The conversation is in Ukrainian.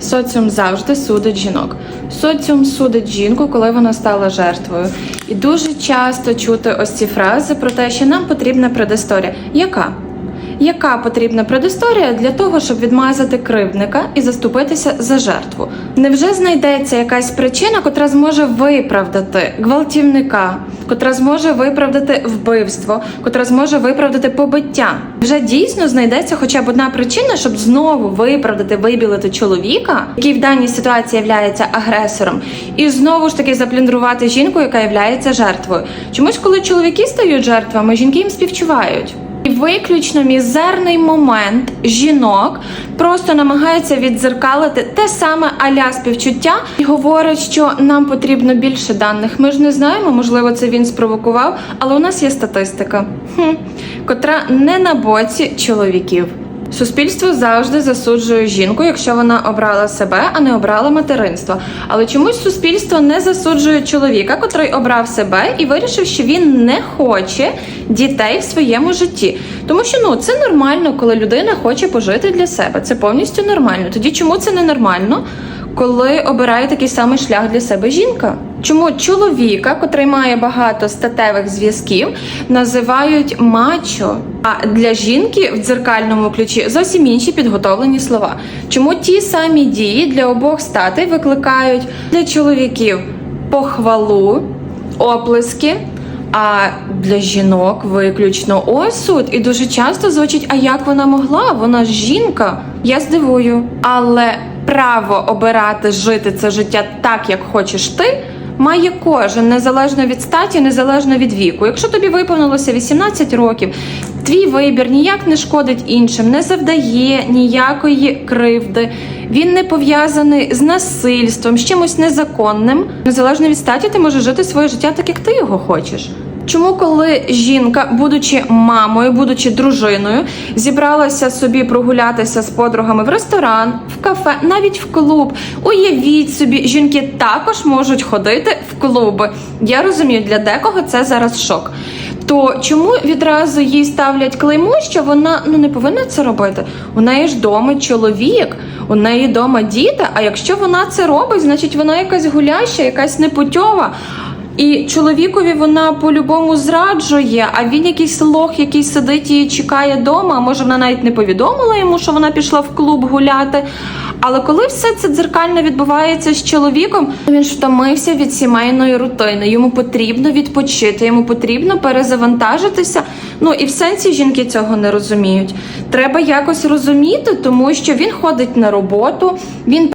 Соціум завжди судить жінок. Соціум судить жінку, коли вона стала жертвою. І дуже часто чути ось ці фрази про те, що нам потрібна предісторія. Яка? Яка потрібна предісторія для того, щоб відмазати кривдника і заступитися за жертву? Невже знайдеться якась причина, котра зможе виправдати гвалтівника, котра зможе виправдати вбивство, котра зможе виправдати побиття? Вже дійсно знайдеться хоча б одна причина, щоб знову виправдати, вибілити чоловіка, який в даній ситуації є агресором, і знову ж таки запліндрувати жінку, яка є жертвою. Чомусь, коли чоловіки стають жертвами, жінки їм співчувають. І виключно мізерний момент жінок просто намагається віддзеркалити те саме аля співчуття і говорить, що нам потрібно більше даних. Ми ж не знаємо, можливо, це він спровокував, але у нас є статистика, хм, котра не на боці чоловіків. Суспільство завжди засуджує жінку, якщо вона обрала себе, а не обрала материнство. Але чомусь суспільство не засуджує чоловіка, котрий обрав себе і вирішив, що він не хоче дітей в своєму житті. Тому що ну це нормально, коли людина хоче пожити для себе. Це повністю нормально. Тоді чому це не нормально? Коли обирає такий самий шлях для себе жінка, чому чоловіка, котрий має багато статевих зв'язків, називають мачо, а для жінки в дзеркальному ключі зовсім інші підготовлені слова. Чому ті самі дії для обох статей викликають для чоловіків похвалу, оплески, а для жінок виключно осуд. І дуже часто звучить, а як вона могла? Вона ж жінка. Я здивую. Але право обирати жити це життя так, як хочеш ти. Має кожен незалежно від статі, незалежно від віку. Якщо тобі виповнилося 18 років, твій вибір ніяк не шкодить іншим, не завдає ніякої кривди. Він не пов'язаний з насильством, з чимось незаконним. Незалежно від статі, ти можеш жити своє життя так, як ти його хочеш. Чому, коли жінка, будучи мамою, будучи дружиною, зібралася собі прогулятися з подругами в ресторан, в кафе, навіть в клуб. Уявіть собі, жінки також можуть ходити в клуби. Я розумію, для декого це зараз шок. То чому відразу їй ставлять клеймо, що вона ну не повинна це робити? У неї ж вдома чоловік, у неї вдома діти. А якщо вона це робить, значить вона якась гуляща, якась непутьова. І чоловікові вона по-любому зраджує, а він якийсь лох, який сидить і чекає вдома. Може вона навіть не повідомила йому, що вона пішла в клуб гуляти. Але коли все це дзеркально відбувається з чоловіком, він втомився від сімейної рутини. Йому потрібно відпочити, йому потрібно перезавантажитися. Ну і в сенсі жінки цього не розуміють. Треба якось розуміти, тому що він ходить на роботу, він